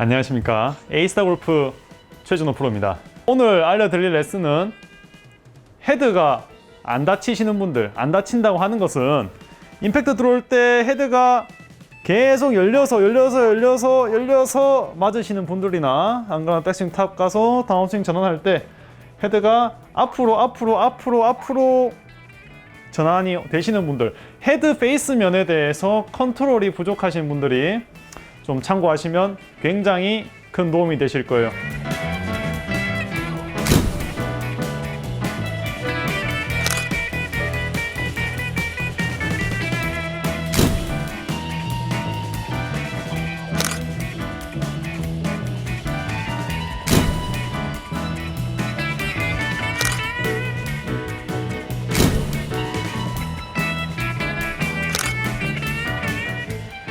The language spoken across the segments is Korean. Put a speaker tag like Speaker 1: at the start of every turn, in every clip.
Speaker 1: 안녕하십니까? 에이스타 골프 최준호 프로입니다. 오늘 알려드릴 레슨은 헤드가 안 다치시는 분들 안 다친다고 하는 것은 임팩트 들어올 때 헤드가 계속 열려서 열려서 열려서 열려서 맞으시는 분들이나 안 그러면 백스윙 탑 가서 다운스윙 전환할 때 헤드가 앞으로 앞으로 앞으로 앞으로 전환이 되시는 분들 헤드 페이스 면에 대해서 컨트롤이 부족하신 분들이 좀 참고하시면 굉장히 큰 도움이 되실 거예요.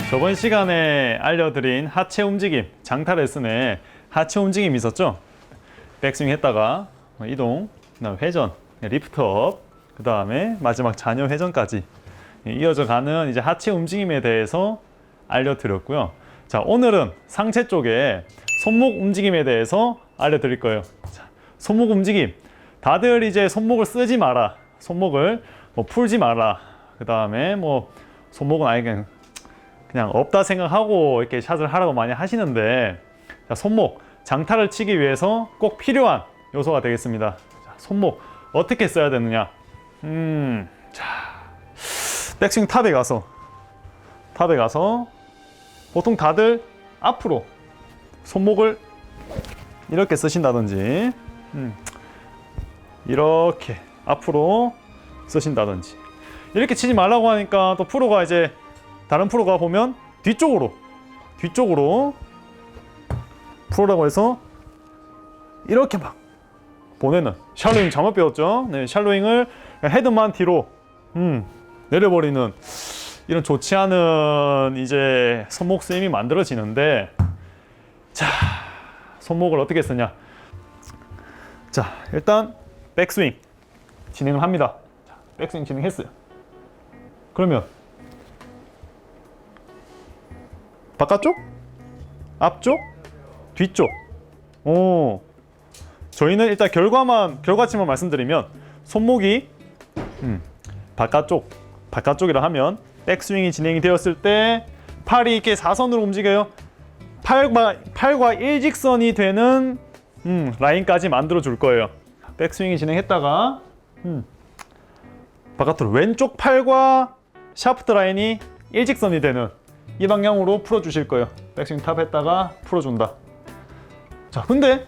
Speaker 1: 저번 시간에 알려드린 하체 움직임, 장타 레슨에 하체 움직임 있었죠? 백스윙 했다가 이동, 그다음 회전, 리프트업, 그 다음에 마지막 잔여 회전까지 이어져 가는 이제 하체 움직임에 대해서 알려드렸고요. 자, 오늘은 상체 쪽에 손목 움직임에 대해서 알려드릴 거예요. 자, 손목 움직임. 다들 이제 손목을 쓰지 마라. 손목을 뭐 풀지 마라. 그 다음에 뭐 손목은 아예 그냥 그냥 없다 생각하고 이렇게 샷을 하라고 많이 하시는데 자, 손목 장타를 치기 위해서 꼭 필요한 요소가 되겠습니다. 자, 손목 어떻게 써야 되느냐? 음, 자, 백스윙 탑에 가서 탑에 가서 보통 다들 앞으로 손목을 이렇게 쓰신다든지 음, 이렇게 앞으로 쓰신다든지 이렇게 치지 말라고 하니까 또 프로가 이제 다른 프로 가 보면 뒤쪽으로 뒤쪽으로 프로라고 해서 이렇게 막 보내는 샬로잉 잘못 배웠죠. 네, 샬로잉을 헤드만 뒤로 음, 내려버리는 이런 좋지 않은 이제 손목 스윙이 만들어지는데 자 손목을 어떻게 쓰냐? 자 일단 백스윙 진행을 합니다. 자, 백스윙 진행했어요. 그러면 바깥쪽? 앞쪽? 뒤쪽? 오. 저희는 일단 결과만 결과치만 말씀드리면 손목이 음, 바깥쪽 바깥쪽이라 하면 백스윙이 진행이 되었을 때 팔이 이렇게 사선으로 움직여요. 팔과 팔과 일직선이 되는 음, 라인까지 만들어 줄 거예요. 백스윙이 진행했다가 음, 바깥으로 왼쪽 팔과 샤프트 라인이 일직선이 되는 이 방향으로 풀어 주실 거예요. 백스윙 탑 했다가 풀어 준다. 자, 근데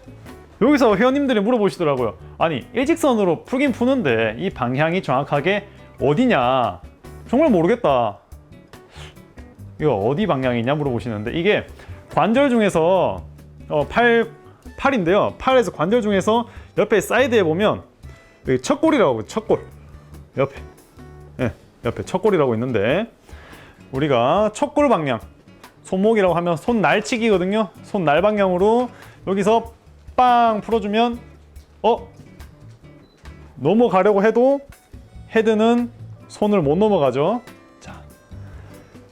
Speaker 1: 여기서 회원님들이 물어보시더라고요. 아니, 일직선으로 풀긴 푸는데 이 방향이 정확하게 어디냐? 정말 모르겠다. 이거 어디 방향이냐 물어보시는데 이게 관절 중에서 어, 팔 팔인데요. 팔에서 관절 중에서 옆에 사이드에 보면 여기 첫골이라고 하고 첫골 옆에 예, 옆에 첫골이라고 있는데 우리가 첫 골 방향 손목이라고 하면 손 날치기거든요. 손 날 방향으로 여기서 빵 풀어주면 어 넘어가려고 해도 헤드는 손을 못 넘어가죠. 자,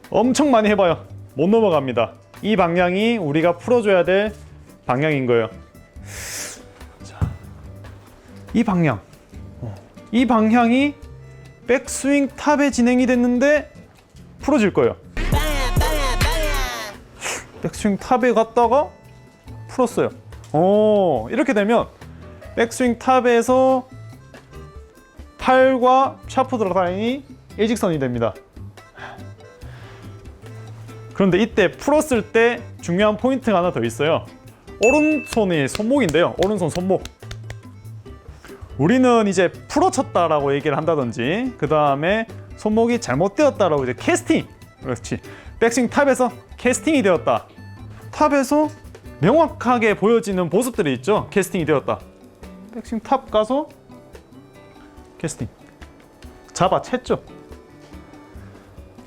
Speaker 1: 엄청 많이 해봐요. 못 넘어갑니다. 이 방향이 우리가 풀어줘야 될 방향인 거예요. 자, 이 방향, 어, 이 방향이 백스윙 탑에 진행이 됐는데 풀어질 거예요. 백스윙 탑에 갔다가 풀었어요. 오, 이렇게 되면 백스윙 탑에서 팔과 샤프트 라인이 일직선이 됩니다. 그런데 이때 풀었을 때 중요한 포인트가 하나 더 있어요. 오른손이 손목인데요. 오른손 손목. 우리는 이제 풀어쳤다라고 얘기를 한다든지 그 다음에 손목이 잘못되었다라고 이제 캐스팅 그렇지. 백스윙 탑에서 캐스팅이 되었다. 탑에서 명확하게 보여지는 모습들이 있죠. 캐스팅이 되었다. 백스윙 탑 가서 캐스팅. 잡아챘죠.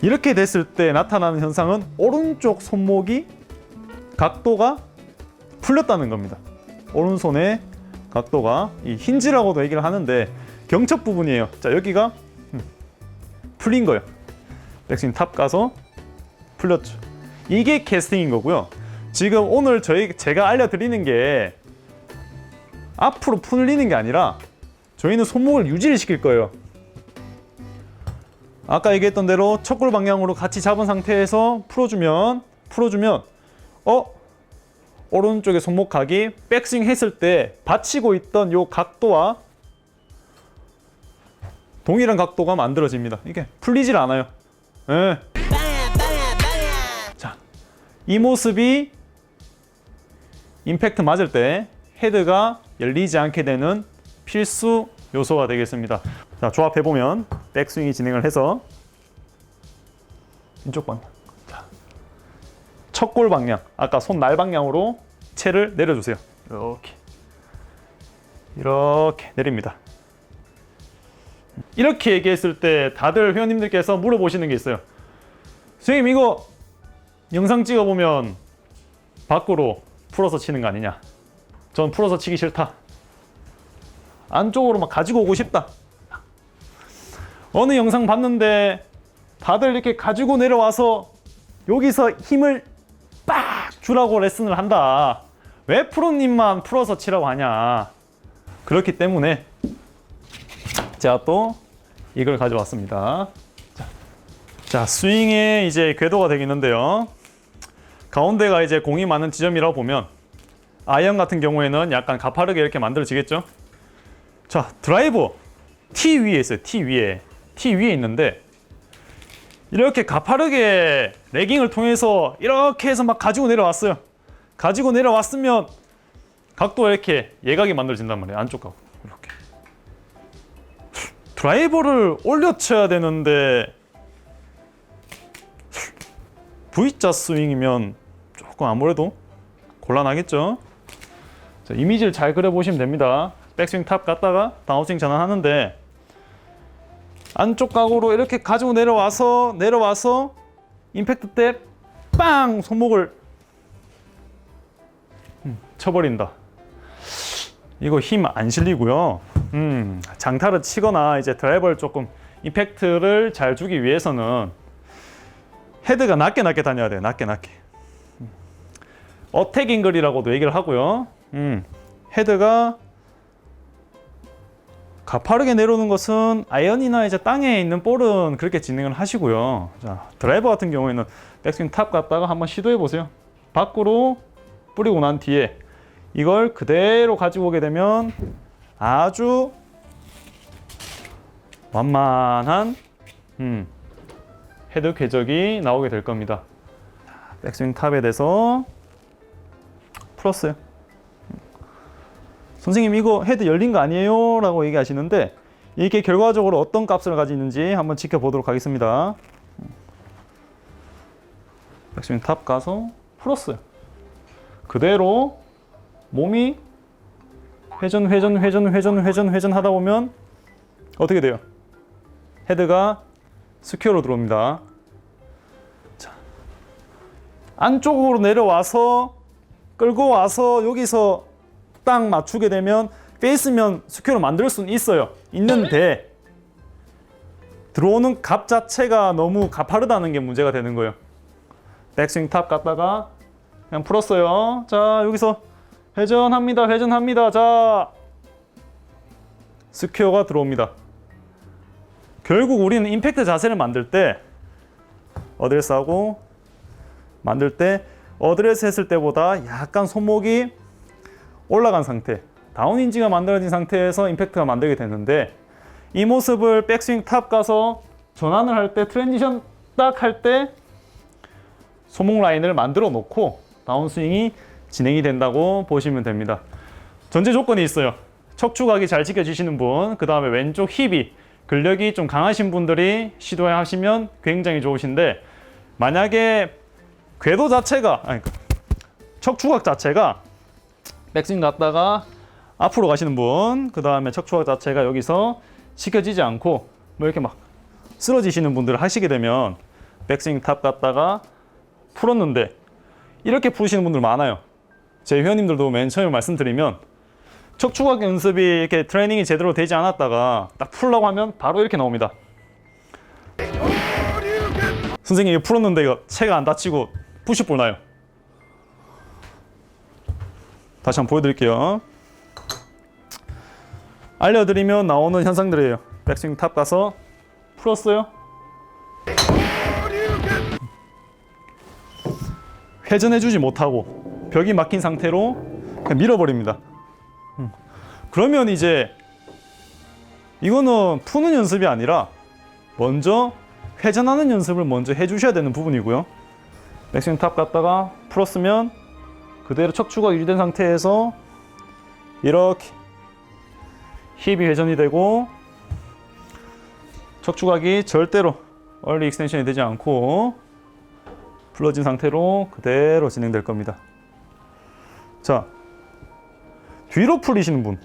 Speaker 1: 이렇게 됐을 때 나타나는 현상은 오른쪽 손목이 각도가 풀렸다는 겁니다. 오른손의 각도가 이 힌지라고도 얘기를 하는데 경첩 부분이에요. 자 여기가 풀린 거예요. 백스윙 탑 가서 풀렸죠. 이게 캐스팅인 거고요. 지금 오늘 저희 제가 알려드리는 게 앞으로 풀리는 게 아니라 저희는 손목을 유지를 시킬 거예요. 아까 얘기했던 대로 척골 방향으로 같이 잡은 상태에서 풀어주면 풀어주면 어 오른쪽에 손목각이 백스윙 했을 때 받치고 있던 요 각도와 동일한 각도가 만들어집니다. 이게 풀리질 않아요. 예. 자, 이 모습이 임팩트 맞을 때 헤드가 열리지 않게 되는 필수 요소가 되겠습니다. 자, 조합해 보면 백스윙이 진행을 해서 왼쪽 방향. 자, 첫 골 방향. 아까 손 날 방향으로 채를 내려주세요. 이렇게. 이렇게 내립니다. 이렇게 얘기했을 때 다들 회원님들께서 물어보시는 게 있어요. 선생님 이거 영상 찍어보면 밖으로 풀어서 치는 거 아니냐? 전 풀어서 치기 싫다. 안쪽으로 막 가지고 오고 싶다. 어느 영상 봤는데 다들 이렇게 가지고 내려와서 여기서 힘을 빡 주라고 레슨을 한다. 왜 프로님만 풀어서 치라고 하냐? 그렇기 때문에 제가 또 이걸 가져왔습니다. 자, 자 스윙의 이제 궤도가 되겠는데요. 가운데가 이제 공이 많은 지점이라고 보면 아이언 같은 경우에는 약간 가파르게 이렇게 만들어지겠죠. 자 드라이버 T 위에 있어요. T 위에 T 위에 있는데 이렇게 가파르게 레깅을 통해서 이렇게 해서 막 가지고 내려왔어요. 가지고 내려왔으면 각도가 이렇게 예각이 만들어진단 말이에요. 안쪽 각 이렇게. 드라이버를 올려 쳐야 되는데 V자 스윙이면 조금 아무래도 곤란하겠죠. 자, 이미지를 잘 그려보시면 됩니다. 백스윙 탑 갔다가 다운스윙 전환하는데 안쪽 각으로 이렇게 가지고 내려와서 내려와서 임팩트 때 빵 손목을 음, 쳐버린다. 이거 힘 안 실리고요. 음, 장타를 치거나 이제 드라이버를 조금 임팩트를 잘 주기 위해서는 헤드가 낮게 낮게 다녀야 돼요. 낮게 낮게. 음. 어택 잉글이라고도 얘기를 하고요. 음, 헤드가 가파르게 내려오는 것은 아이언이나 이제 땅에 있는 볼은 그렇게 진행을 하시고요. 자, 드라이버 같은 경우에는 백스윙 탑 갔다가 한번 시도해 보세요. 밖으로 뿌리고 난 뒤에 이걸 그대로 가지고 오게 되면 아주 완만한 음, 헤드 궤적이 나오게 될 겁니다. 백스윙 탑에 대해서 풀었어요. 선생님 이거 헤드 열린 거 아니에요? 라고 얘기하시는데 이게 결과적으로 어떤 값을 가지는지 한번 지켜보도록 하겠습니다. 백스윙 탑 가서 풀었어요. 그대로 몸이 회전 회전 회전 회전 회전 회전 하다 보면 어떻게 돼요? 헤드가 스퀘어로 들어옵니다. 자, 안쪽으로 내려와서 끌고 와서 여기서 딱 맞추게 되면 페이스면 스퀘어로 만들 수는 있어요. 있는데 들어오는 값 자체가 너무 가파르다는 게 문제가 되는 거예요. 백스윙 탑 갔다가 그냥 풀었어요. 자 여기서 회전합니다. 회전합니다. 자 스퀘어가 들어옵니다. 결국 우리는 임팩트 자세를 만들 때 어드레스 하고 만들 때 어드레스 했을 때보다 약간 손목이 올라간 상태 다운인지가 만들어진 상태에서 임팩트가 만들게 되는데 이 모습을 백스윙 탑 가서 전환을 할 때 트랜지션 딱 할 때 소목 라인을 만들어 놓고 다운스윙이 진행이 된다고 보시면 됩니다 전제 조건이 있어요 척추각이 잘 지켜지시는 분, 그 다음에 왼쪽 힙이 근력이 좀 강하신 분들이 시도해 하시면 굉장히 좋으신데 만약에 궤도 자체가 아니 척추각 자체가 백스윙 갔다가 앞으로 가시는 분, 그 다음에 척추각 자체가 여기서 지켜지지 않고 뭐 이렇게 막 쓰러지시는 분들 하시게 되면 백스윙 탑 갔다가 풀었는데 이렇게 푸시는 분들 많아요. 제 회원님들도 맨 처음에 말씀드리면 척추각 연습이 이렇게 트레이닝이 제대로 되지 않았다가 딱 풀려고 하면 바로 이렇게 나옵니다. 선생님 이거 풀었는데 이거 체가 안 다치고 푸시볼 나요. 다시 한번 보여드릴게요. 알려드리면 나오는 현상들이에요. 백스윙 탑 가서 풀었어요. 회전해주지 못하고 벽이 막힌 상태로 그냥 밀어버립니다. 음. 그러면 이제 이거는 푸는 연습이 아니라 먼저 회전하는 연습을 먼저 해주셔야 되는 부분이고요. 백스윙 탑 갔다가 풀었으면 그대로 척추가 유지된 상태에서 이렇게 힙이 회전이 되고 척추각이 절대로 얼리 익스텐션이 되지 않고 풀어진 상태로 그대로 진행될 겁니다. 자, 뒤로 풀리시는 분,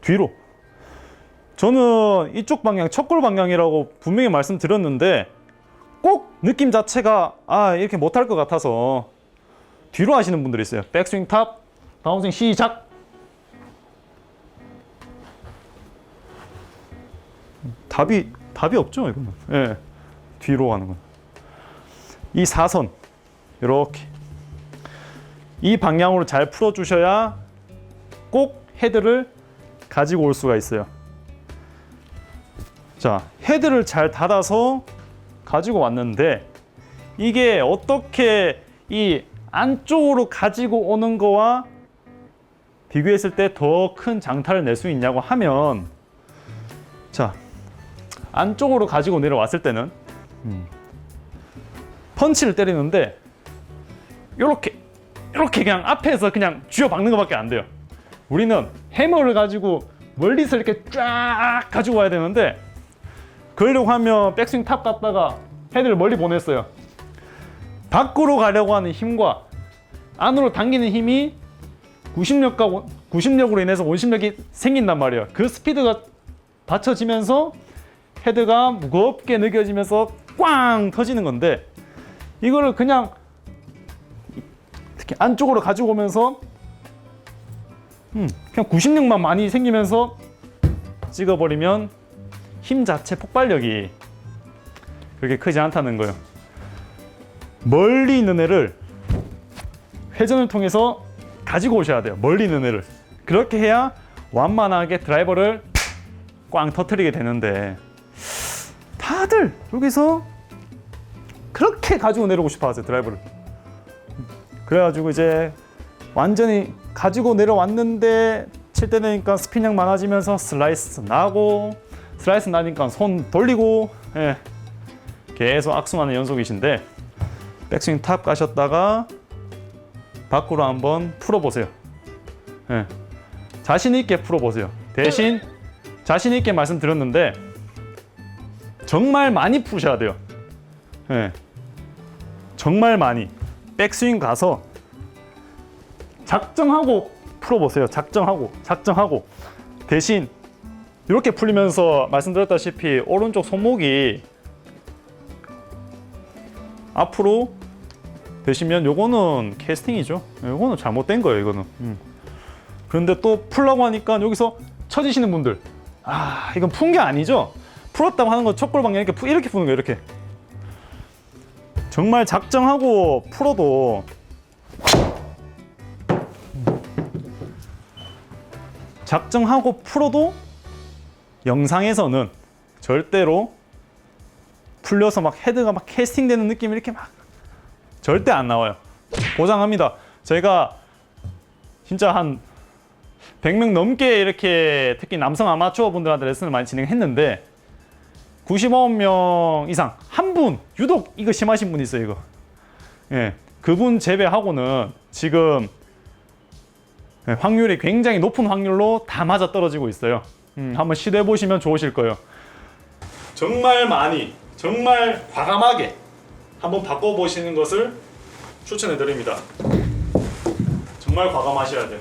Speaker 1: 뒤로. 저는 이쪽 방향, 첫골 방향이라고 분명히 말씀드렸는데 꼭 느낌 자체가 아 이렇게 못할 것 같아서 뒤로 하시는 분들이 있어요. 백스윙 탑, 다운스윙 시작. 답이 답이 없죠 이거는. 예, 뒤로 가는 건. 이 사선 이렇게 이 방향으로 잘 풀어주셔야 꼭 헤드를 가지고 올 수가 있어요. 자, 헤드를 잘 닫아서 가지고 왔는데 이게 어떻게 이 안쪽으로 가지고 오는 거와 비교했을 때 더 큰 장타를 낼 수 있냐고 하면 자 안쪽으로 가지고 내려왔을 때는 음, 펀치를 때리는데 이렇게 이렇게 그냥 앞에서 그냥 쥐어 박는 것밖에 안 돼요. 우리는 해머를 가지고 멀리서 이렇게 쫙 가지고 와야 되는데 그러려고 하면 백스윙 탑 갔다가 헤드를 멀리 보냈어요. 밖으로 가려고 하는 힘과 안으로 당기는 힘이 구심력과 원- 구심력으로 인해서 원심력이 생긴단 말이에요. 그 스피드가 받쳐지면서 헤드가 무겁게 느껴지면서 꽝 터지는 건데 이거를 그냥 특히 안쪽으로 가지고 오면서 음, 그냥 구심력만 많이 생기면서 찍어버리면 힘 자체 폭발력이 그렇게 크지 않다는 거예요. 멀리 있는 애를 회전을 통해서 가지고 오셔야 돼요. 멀리 있는 애를. 그렇게 해야 완만하게 드라이버를 꽝 터트리게 되는데 다들 여기서 그렇게 가지고 내려오고 싶어 하세요. 드라이버를. 그래가지고 이제 완전히 가지고 내려왔는데 칠 때 되니까 스피닝 많아지면서 슬라이스 나고 슬라이스 나니까 손 돌리고 예. 계속 악순환의 연속이신데 백스윙 탑 가셨다가 밖으로 한번 풀어보세요. 예. 자신 있게 풀어보세요. 대신 자신 있게 말씀드렸는데 정말 많이 푸셔야 돼요. 예. 정말 많이 백스윙 가서 작정하고 풀어보세요. 작정하고 작정하고 대신 이렇게 풀리면서 말씀드렸다시피 오른쪽 손목이 앞으로 되시면 요거는 캐스팅이죠. 요거는 잘못된 거예요. 이거는. 음. 그런데 또 풀라고 하니까 여기서 처지시는 분들 아 이건 푼 게 아니죠. 풀었다고 하는 건 첫골 방향 이렇게 푸- 이렇게 푸는 거예요. 이렇게 정말 작정하고 풀어도 작정하고 풀어도 영상에서는 절대로 풀려서 막 헤드가 막 캐스팅되는 느낌이 이렇게 막 절대 안 나와요. 보장합니다. 제가 진짜 한 100명 넘게 이렇게 특히 남성 아마추어 분들한테 레슨을 많이 진행했는데 99명 이상 한 분 유독 이거 심하신 분이 있어요 이거. 예 그분 제외하고는 지금 예, 확률이 굉장히 높은 확률로 다 맞아 떨어지고 있어요. 음, 한번 시도해 보시면 좋으실 거예요. 정말 많이 정말 과감하게 한번 바꿔 보시는 것을 추천해 드립니다. 정말 과감하셔야 돼요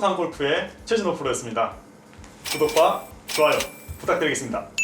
Speaker 1: 똑똑한 골프의 최진호 프로였습니다. 구독과 좋아요 부탁드리겠습니다.